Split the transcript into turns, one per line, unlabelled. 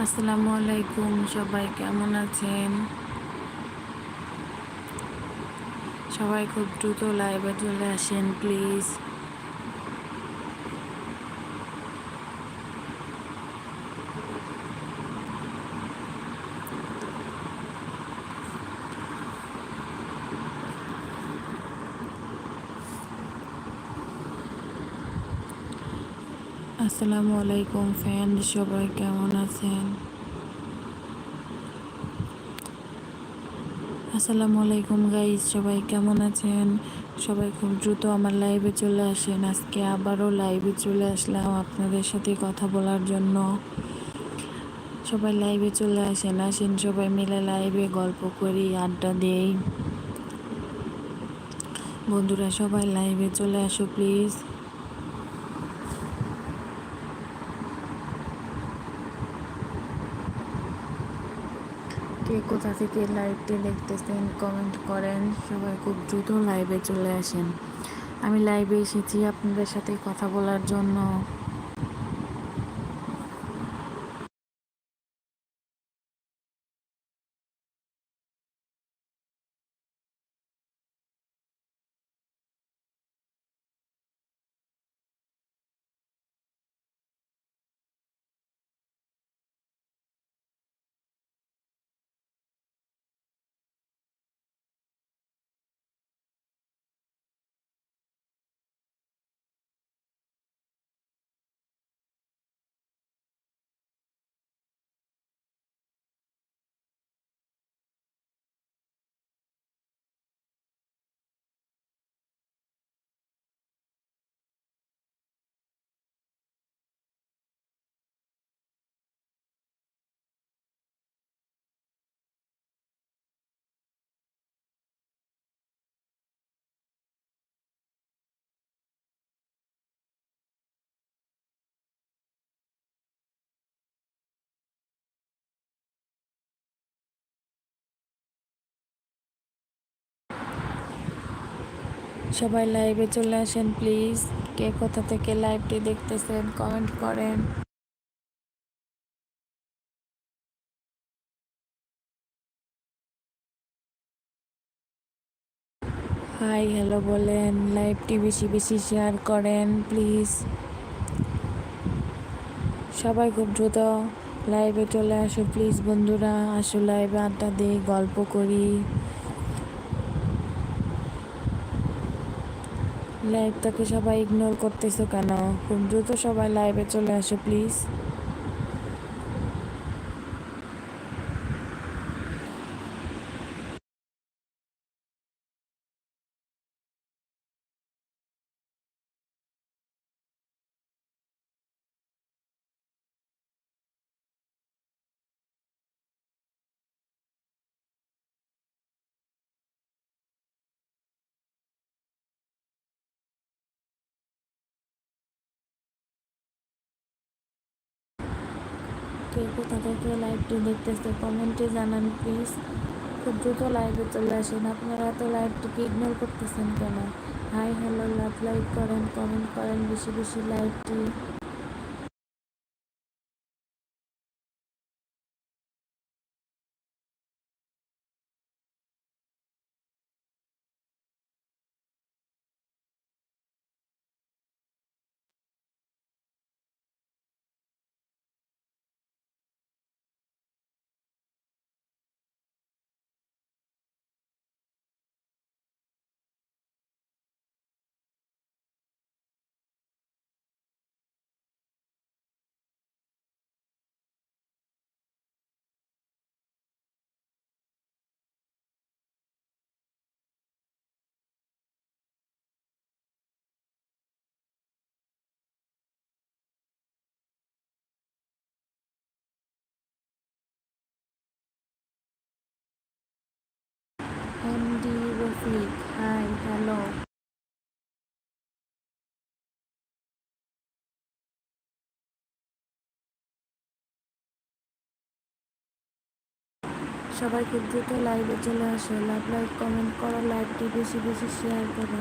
আসসালামু আলাইকুম সবাই কেমন আছেন? সবাই খুব দ্রুত লাইভে চলে আসেন প্লিজ আসসালামু আলাইকুম ফ্যান সবাই কেমন আছেন? আসসালামু আলাইকুম গাইজ, সবাই কেমন আছেন? সবাই খুব দ্রুত আমার লাইভে চলে আসেন। আজকে আবারও লাইভে চলে আসলাম আপনাদের সাথে কথা বলার জন্য। সবাই লাইভে চলে আসেন আসেন সবাই মিলে লাইভে গল্প করি, আড্ডা দেই। বন্ধুরা, সবাই লাইভে চলে আসো প্লিজ কে কোথা থেকে লাইভটি দেখতেছেন কমেন্ট করেন, সবাই খুব দ্রুত লাইভে চলে আসেন। আমি লাইভে এসেছি আপনাদের সাথে কথা বলার জন্য। সবাই লাইভে চলে আসেন প্লিজ কে কোথা থেকে লাইভটি দেখতেছেন কমেন্ট করেন। হাই হ্যালো বলেন লাইভটি বেশি বেশি শেয়ার করেন প্লিজ সবাই খুব দ্রুত লাইভে চলে আসো প্লিজ বন্ধুরা। আসো লাইভে আড্ডা দিই, গল্প করি। লাইভটাকে সবাই ইগনোর করতেছো কেন? খুব দ্রুত সবাই লাইভে চলে আসো প্লিজ কে কোথা থেকে। লাইভটি দেখতেছে কমেন্টে জানান প্লিজ খুব দ্রুত লাইভে চলে আসেন। আপনারা তো লাইভটিকে ইগনোর করতেছেন কেন? হাই হ্যালো লাভ লাইক করেন কমেন্ট করেন, বেশি বেশি লাইভটি রফিক হাই, হ্যালো। সবাই খুব দ্রুত লাইভে চলে আসো লাভ লাইক কমেন্ট করো লাইভটি বেশি বেশি শেয়ার করো।